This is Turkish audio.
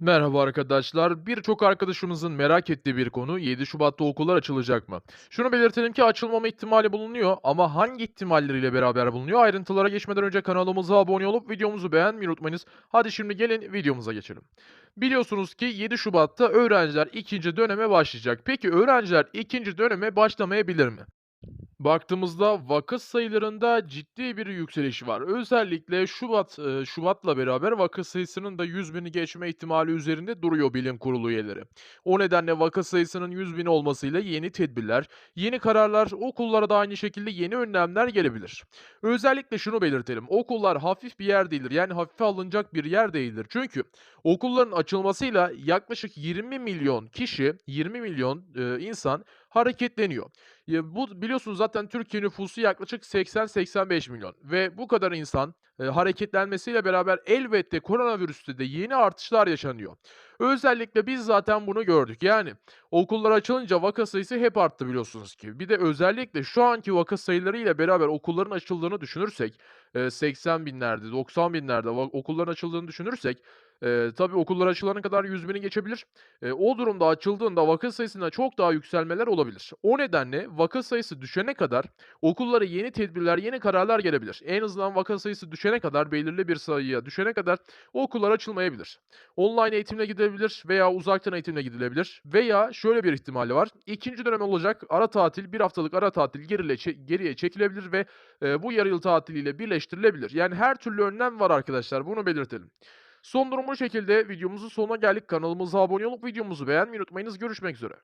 Merhaba arkadaşlar. Birçok arkadaşımızın merak ettiği bir konu 7 Şubat'ta okullar açılacak mı? Şunu belirtelim ki açılmama ihtimali bulunuyor ama hangi ihtimalleriyle beraber bulunuyor? Ayrıntılara geçmeden önce kanalımıza abone olup videomuzu beğenmeyi unutmayınız. Hadi şimdi gelin videomuza geçelim. Biliyorsunuz ki 7 Şubat'ta öğrenciler ikinci döneme başlayacak. Peki öğrenciler ikinci döneme başlamayabilir mi? Baktığımızda vaka sayılarında ciddi bir yükseliş var. Özellikle Şubat, eee, Şubat'la beraber vaka sayısının da 100.000'i geçme ihtimali üzerinde duruyor bilim kurulu üyeleri. O nedenle vaka sayısının 100.000 olmasıyla yeni tedbirler, yeni kararlar, okullara da aynı şekilde yeni önlemler gelebilir. Özellikle şunu belirtelim. Okullar hafif bir yer değildir. Yani hafife alınacak bir yer değildir. Çünkü okulların açılmasıyla yaklaşık 20 milyon kişi, 20 milyon eee, insan hareketleniyor. Ya, bu biliyorsunuz zaten Türkiye nüfusu yaklaşık 80-85 milyon ve bu kadar insan, eee, hareketlenmesiyle beraber elbette koronavirüste de yeni artışlar yaşanıyor. Özellikle biz zaten bunu gördük. Yani okullar açılınca vaka sayısı hep arttı biliyorsunuz ki. Bir de özellikle şu anki vaka sayılarıyla beraber okulların açıldığını düşünürsek, eee, 80 binlerde, 90 binlerde okulların açıldığını düşünürsek, eee, tabii okullar açılana kadar 100.000'i geçebilir. Eee, o durumda açıldığında vaka sayısında çok daha yükselmeler olabilir. O nedenle vaka sayısı düşene kadar okullara yeni tedbirler, yeni kararlar gelebilir. En azından vaka sayısı düşene kadar, belirli bir sayıya düşene kadar okullar açılmayabilir. Online eğitimle gidebilir veya uzaktan eğitimle gidilebilir veya şöyle bir ihtimali var. İkinci dönem olacak ara tatil, bir haftalık ara tatil gerile geriye çekilebilir ve, eee, bu yarı yıl tatiliyle birleştirilebilir. Yani her türlü önlem var arkadaşlar, bunu belirtelim. Son durum bu şekilde. Videomuzun sonuna geldik. Kanalımıza abone olup videomuzu beğenmeyi unutmayınız. Görüşmek üzere.